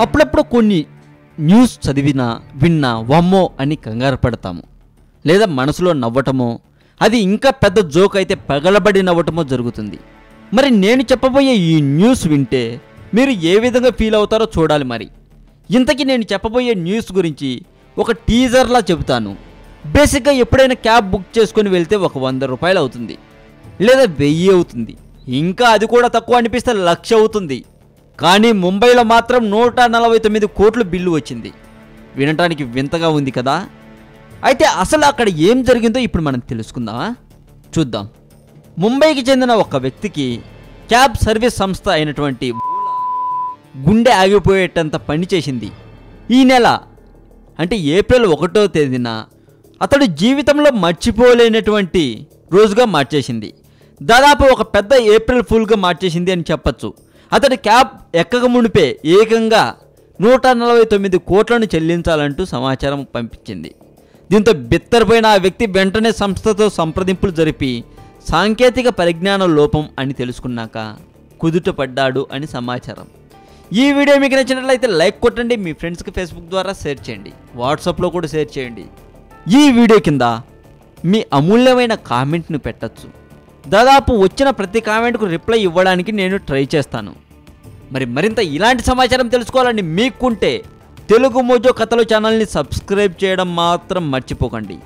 అప్పుడప్పుడు కొన్ని న్యూస్ చదివినా విన్నా వమ్మో అని కంగారు పడతాము. లేదా మనసులో నవ్వటమో అది ఇంకా పెద్ద జోక్ అయితే పగలబడి నవ్వటమో జరుగుతుంది. మరి నేను చెప్పబోయే ఈ న్యూస్ వింటే మీరు ఏ విధంగా ఫీల్ అవుతారో చూడాలి మరి. ఇంతకీ నేను చెప్పబోయే న్యూస్ గురించి ఒక టీజర్లా చెబుతాను. బేసిక్గా ఎప్పుడైనా క్యాబ్ బుక్ చేసుకొని వెళ్తే ఒక వంద రూపాయలు అవుతుంది లేదా వెయ్యి అవుతుంది. ఇంకా అది కూడా తక్కువ అనిపిస్తే లక్ష అవుతుంది. కానీ ముంబైలో మాత్రం నూట నలభై తొమ్మిది కోట్లు బిల్లు వచ్చింది. వినటానికి వింతగా ఉంది కదా? అయితే అసలు అక్కడ ఏం జరిగిందో ఇప్పుడు మనం తెలుసుకుందామా? చూద్దాం. ముంబైకి చెందిన ఒక వ్యక్తికి క్యాబ్ సర్వీస్ సంస్థ అయినటువంటి గుండె ఆగిపోయేటంత పని చేసింది. ఈ నెల అంటే ఏప్రిల్ ఒకటో తేదీన అతడు జీవితంలో మర్చిపోలేనటువంటి రోజుగా మార్చేసింది. దాదాపు ఒక పెద్ద ఏప్రిల్ ఫుల్గా మార్చేసింది అని చెప్పచ్చు. అతడు క్యాబ్ ఎక్కక మునిపే ఏకంగా నూట నలభై తొమ్మిది కోట్లను చెల్లించాలంటూ సమాచారం పంపించింది. దీంతో బిత్తరపోయిన ఆ వ్యక్తి వెంటనే సంస్థతో సంప్రదింపులు జరిపి సాంకేతిక పరిజ్ఞాన లోపం అని తెలుసుకున్నాక కుదుట పడ్డాడు అని సమాచారం. ఈ వీడియో మీకు నచ్చినట్లయితే లైక్ కొట్టండి మీ ఫ్రెండ్స్కి ఫేస్బుక్ ద్వారా షేర్ చేయండి వాట్సాప్లో కూడా షేర్ చేయండి. ఈ వీడియో కింద మీ అమూల్యమైన కామెంట్ను పెట్టచ్చు. దాదాపు వచ్చిన ప్రతి కామెంట్కు రిప్లై ఇవ్వడానికి నేను ట్రై చేస్తాను. మరి మరింత ఇలాంటి సమాచారం తెలుసుకోవాలని మీకుంటే తెలుగు మోజో కథలు ఛానల్ని సబ్స్క్రైబ్ చేయడం మాత్రం మర్చిపోకండి.